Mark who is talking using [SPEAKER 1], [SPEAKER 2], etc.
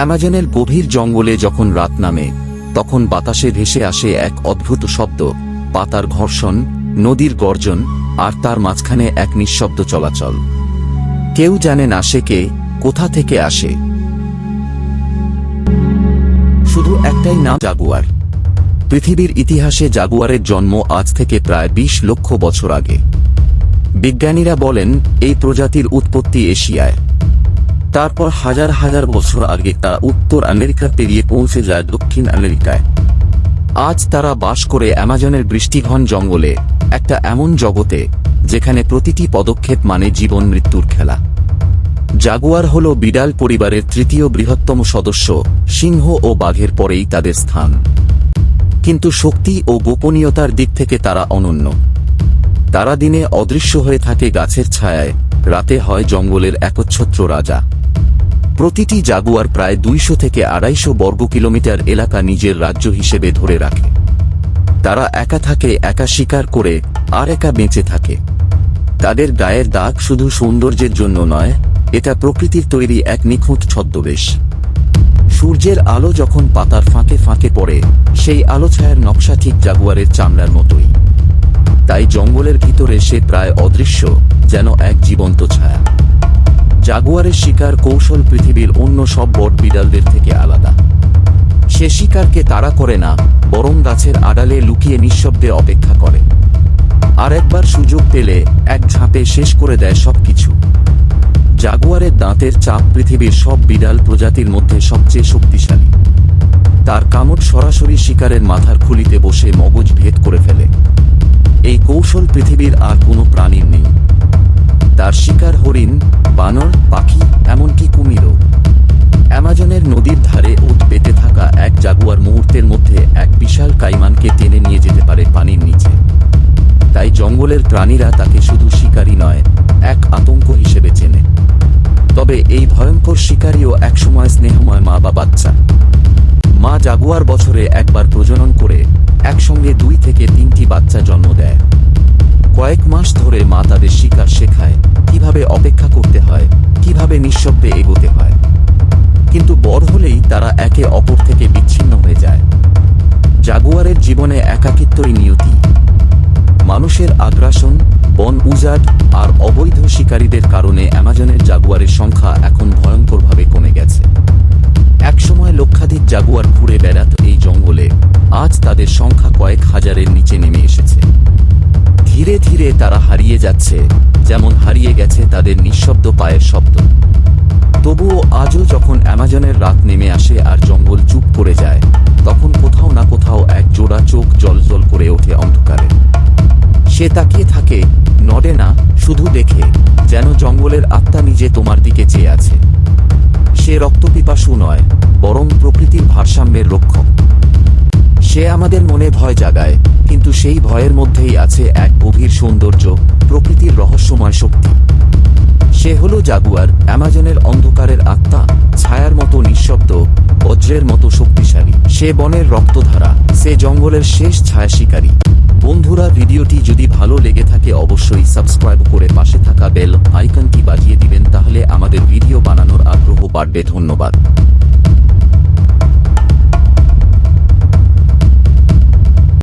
[SPEAKER 1] অ্যামাজনের গভীর জঙ্গলে যখন রাত নামে, তখন বাতাসে ভেসে আসে এক অদ্ভুত শব্দ, পাতার ঘর্ষণ, নদীর গর্জন, আর তার মাঝখানে এক নিঃশব্দ চলাচল। কেউ জানে না সে কে, কোথা থেকে আসে। শুধু একটাই নাম জাগুয়ার। পৃথিবীর ইতিহাসে জাগুয়ারের জন্ম আজ থেকে প্রায় ২০ লক্ষ বছর আগে। বিজ্ঞানীরা বলেন, এই প্রজাতির উৎপত্তি এশিয়ায়। তারপর হাজার হাজার বছর আগে তা উত্তর আমেরিকা পেরিয়ে পৌঁছে যায় দক্ষিণ আমেরিকায়। আজ তারা বাস করে অ্যামাজনের বৃষ্টিঘন জঙ্গলে, একটা এমন জগতে, যেখানে প্রতিটি পদক্ষেপ মানে জীবন মৃত্যুর খেলা। জাগুয়ার হল বিড়াল পরিবারের তৃতীয় বৃহত্তম সদস্য, সিংহ ও বাঘের পরেই তাদের স্থান। কিন্তু শক্তি ও গোপনীয়তার দিক থেকে তারা অনন্য। তারা দিনে অদৃশ্য হয়ে থাকে গাছের ছায়ায়, রাতে হয় জঙ্গলের একচ্ছত্র রাজা। প্রতিটি জাগুয়ার প্রায় দুইশো থেকে আড়াইশো বর্গ কিলোমিটার এলাকা নিজের রাজ্য হিসেবে ধরে রাখে। তারা একা থাকে, একা শিকার করে, আর একা বেঁচে থাকে। তাদের গায়ের দাগ শুধু সৌন্দর্যের জন্য নয়, এটা প্রকৃতির তৈরি এক নিখুঁত ছদ্মবেশ। সূর্যের আলো যখন পাতার ফাঁকে ফাঁকে পড়ে, সেই আলো ছায়ার নকশা ঠিক জাগুয়ারের চামড়ার মতোই। তাই জঙ্গলের ভিতরে সে প্রায় অদৃশ্য, যেন এক জীবন্ত ছায়া। জাগুয়ারের শিকার কৌশল পৃথিবীর অন্য সব বট বিড়ালদের থেকে আলাদা। সে শিকারকে তাড়া করে না, বরং গাছের আড়ালে লুকিয়ে নিঃশব্দে অপেক্ষা করে। আর একবার সুযোগ পেলে এক ঝাঁপে শেষ করে দেয় সবকিছু। জাগুয়ারের দাঁতের চাপ পৃথিবীর সব বিড়াল প্রজাতির মধ্যে সবচেয়ে শক্তিশালী। তার কামড় সরাসরি শিকারের মাথার খুলিতে বসে মগজ ভেদ করে ফেলে। এই কৌশল পৃথিবীর আর কোনো প্রাণীর নেই। তার শিকার হরিণ বানর, পাখি, এমনকি কুমিরও। অ্যামাজনের নদীর ধারে উঠ পেতে থাকা এক জাগুয়ার মুহূর্তের মধ্যে এক বিশাল কাইমানকে টেনে নিয়ে যেতে পারে পানির নিচে। তাই জঙ্গলের প্রাণীরা তাকে শুধু শিকারী নয়, এক আতঙ্ক হিসেবে চেনে। তবে এই ভয়ঙ্কর শিকারীও একসময় স্নেহময় মা বা বাচ্চা। মা জাগুয়ার বছরে একবার প্রজনন করে একসঙ্গে দুই থেকে তিনটি বাচ্চা জন্ম দেয়। কয়েক মাস ধরে মা তাদের শিকার কীভাবে অপেক্ষা করতে হয়, কীভাবে নিঃশব্দে এগোতে হয়। কিন্তু বড় হলেই তারা একে অপর থেকে বিচ্ছিন্ন হয়ে যায়। জাগুয়ারের জীবনে একাকিত্বই নিয়তি। মানুষের আগ্রাসন, বন উজাড় আর অবৈধ শিকারীদের কারণে অ্যামাজনের জাগুয়ারের সংখ্যা এখন ভয়ঙ্করভাবে কমে গেছে। একসময় লক্ষাধিক জাগুয়ার ঘুরে বেড়াত এই জঙ্গলে, আজ তাদের সংখ্যা কয়েক হাজারের নিচে নেমে এসেছে। ধীরে ধীরে তারা হারিয়ে যাচ্ছে, যেমন হারিয়ে গেছে তাদের নিঃশব্দ পায়ের শব্দ। তবুও আজও যখন অ্যামাজনের রাত নেমে আসে আর জঙ্গল চুপ করে যায়, তখন কোথাও না কোথাও এক জোড়া চোখ জলজল করে ওঠে অন্ধকারে। সে তাকিয়ে থাকে, নড়ে না, শুধু দেখে, যেন জঙ্গলের আত্মা নিজে তোমার দিকে চেয়ে আছে। সে রক্তপিপাসু নয়, বরং প্রকৃতির ভারসাম্যের রক্ষক। সে আমাদের মনে ভয় জাগায়, কিন্তু সেই ভয়ের মধ্যেই আছে এক গভীর সৌন্দর্য, প্রকৃতির রহস্যময় শক্তি। সে হলো জাগুয়ার, অ্যামাজনের অন্ধকারের আত্মা, ছায়ার মতো নিঃশব্দ, বজ্রের মতো শক্তিশালী। সে বনের রক্তধারা, সে জঙ্গলের শেষ ছায়া শিকারী। বন্ধুরা, ভিডিওটি যদি ভালো লেগে থাকে অবশ্যই সাবস্ক্রাইব করে পাশে থাকা বেল আইকনটি বাজিয়ে দিবেন, তাহলে আমাদের ভিডিও বানানোর আগ্রহ বাড়বে। ধন্যবাদ।